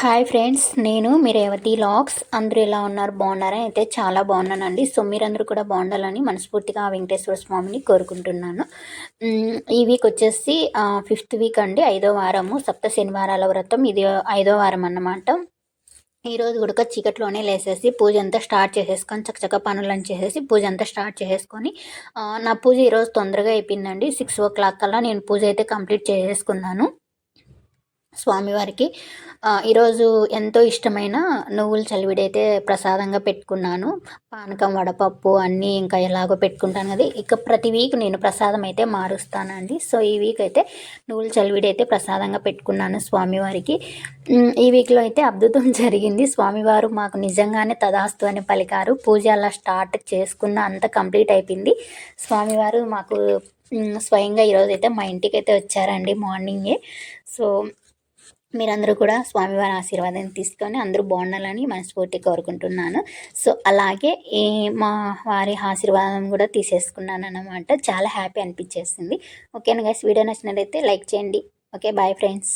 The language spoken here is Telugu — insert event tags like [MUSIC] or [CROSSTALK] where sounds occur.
హాయ్ ఫ్రెండ్స్ నేను మీ రేవతి లాక్స్ అందరూ ఎలా ఉన్నారు? బాగున్నారా? అయితే చాలా బాగున్నానండి. సో మీరందరూ కూడా బాగుండాలని మనస్ఫూర్తిగా వెంకటేశ్వర స్వామిని కోరుకుంటున్నాను. ఈ వీక్ వచ్చేసి ఫిఫ్త్ వీక్ అండి. ఐదో వారము సప్త శనివారాల వ్రతం. ఇది ఐదో వారం అన్నమాట. ఈరోజు కూడా చీకట్లోనే లేసేసి పూజ అంతా స్టార్ట్ చేసేసుకొని చక్కచక్క పనులను చేసేసి పూజ అంతా స్టార్ట్ చేసేసుకొని నా పూజ ఈరోజు తొందరగా అయిపోయిందండి. సిక్స్ ఓ క్లాక్ కల్లా నేను పూజ అయితే కంప్లీట్ చేసేసుకున్నాను. స్వామివారికి. ఈరోజు ఎంతో ఇష్టమైన నువ్వుల చలివిడి అయితే ప్రసాదంగా పెట్టుకున్నాను. పానకం వడపప్పు అన్నీ ఇంకా ఎలాగో పెట్టుకుంటాను కదా. ఇక ప్రతి వీక్ నేను ప్రసాదం అయితే మారుస్తానండి. సో ఈ వీక్ అయితే నువ్వుల చలివిడి అయితే ప్రసాదంగా పెట్టుకున్నాను స్వామివారికి. ఈ వీక్లో అయితే అద్భుతం [LAUGHS] జరిగింది. స్వామివారు మాకు నిజంగానే తదాస్తు అని పలికారు. పూజ అలా స్టార్ట్ చేసుకున్న అంత కంప్లీట్ అయిపోయింది. స్వామివారు మాకు స్వయంగా ఈరోజు అయితే మా ఇంటికి అయితే వచ్చారండి మార్నింగే. సో మీరందరూ కూడా స్వామివారి ఆశీర్వాదం తీసుకొని అందరూ బాగుండాలని మనస్ఫూర్తి కోరుకుంటున్నాను. సో అలాగే ఈ మా వారి ఆశీర్వాదం కూడా తీసేసుకున్నాను అన్నమాట చాలా హ్యాపీ అనిపించేసింది. ఓకేనా గైస్? వీడియో నచ్చినట్లయితే లైక్ చేయండి. Okay bye friends.